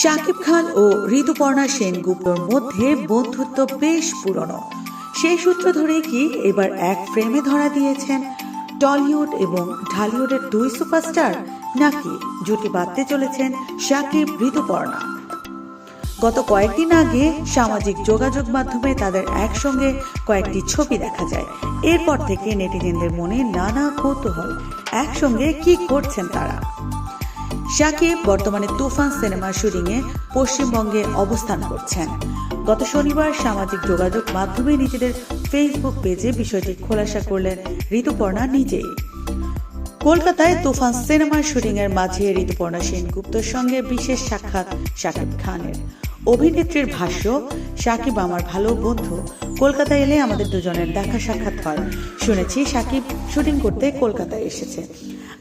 শাকিব খান ও ঋতুপর্ণা সেনগুপ্তর মধ্যে বন্ধুত্ব বেশ পুরনো। সেই সূত্র ধরে কি এবার এক ফ্রেমে ধরা দিয়েছেন টলিউড এবং ঢালিউডের দুই সুপারস্টার নাকি জুটি বাঁধতে চলেছেন শাকিব, ঋতুপর্ণা। গত কয়েকদিন আগে সামাজিক যোগাযোগ মাধ্যমে তাদের একসঙ্গে কয়েকটি ছবি দেখা যায়। এরপর থেকে নেটিজেনদের মনে নানা কৌতূহল। একসঙ্গে কি করছেন তারা? শাকিব বর্তমানে তুফান সিনেমার শুটিংয়ে পশ্চিমবঙ্গে অবস্থান করছেন। গত শনিবার সামাজিক যোগাযোগ মাধ্যমে নিজেদের ফেসবুক পেজে বিষয়টি খোলাসা করলেন ঋতুপর্ণা নিজেই। কলকাতায় তুফান সিনেমার শুটিং এর মাঝে ঋতুপর্ণা সেনগুপ্তর সঙ্গে বিশেষ সাক্ষাৎ শাকিব খানের। অভিনেত্রীর ভাষ্য সাকিব আমার ভালো বন্ধু কলকাতা এলে আমাদের দুজনের দেখা সাক্ষাৎ হয়। শুনেছি সাকিব শুটিং করতে কলকাতায় এসেছে।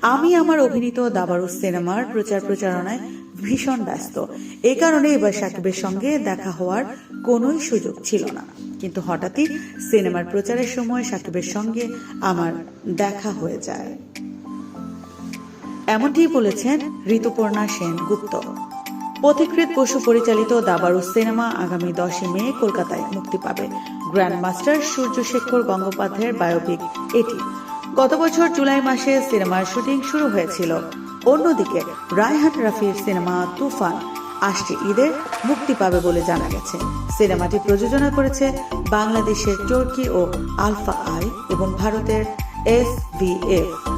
আমি আমার অভিনীত দাবারু সিনেমার প্রচার প্রচারণায় ভীষণ ব্যস্ত। এ কারণে এবার সাকিবের সঙ্গে দেখা হওয়ার কোনোই সুযোগ ছিল না। কিন্তু হঠাৎই সিনেমার প্রচারের সময় সাকিবের সঙ্গে আমার দেখা হয়ে যায়। এমনটি বলেছেন ঋতুপর্ণা সেনগুপ্ত। পথিকৃত বসু পরিচালিত দাবারু সিনেমা আগামী দশই মে কলকাতায় মুক্তি পাবে। গ্র্যান্ড মাস্টার সূর্যশেখর গঙ্গোপাধ্যায়ের বায়োপিক, এটি। গত বছর জুলাই মাসে সিনেমার শুটিং শুরু হয়েছিল। অন্যদিকে রায়হান রাফির সিনেমা তুফান। আসছে ঈদে মুক্তি পাবে বলে জানা গেছে। সিনেমাটি প্রযোজনা করেছে বাংলাদেশের টর্কি ও আলফা আই এবং ভারতের এস বি এফ।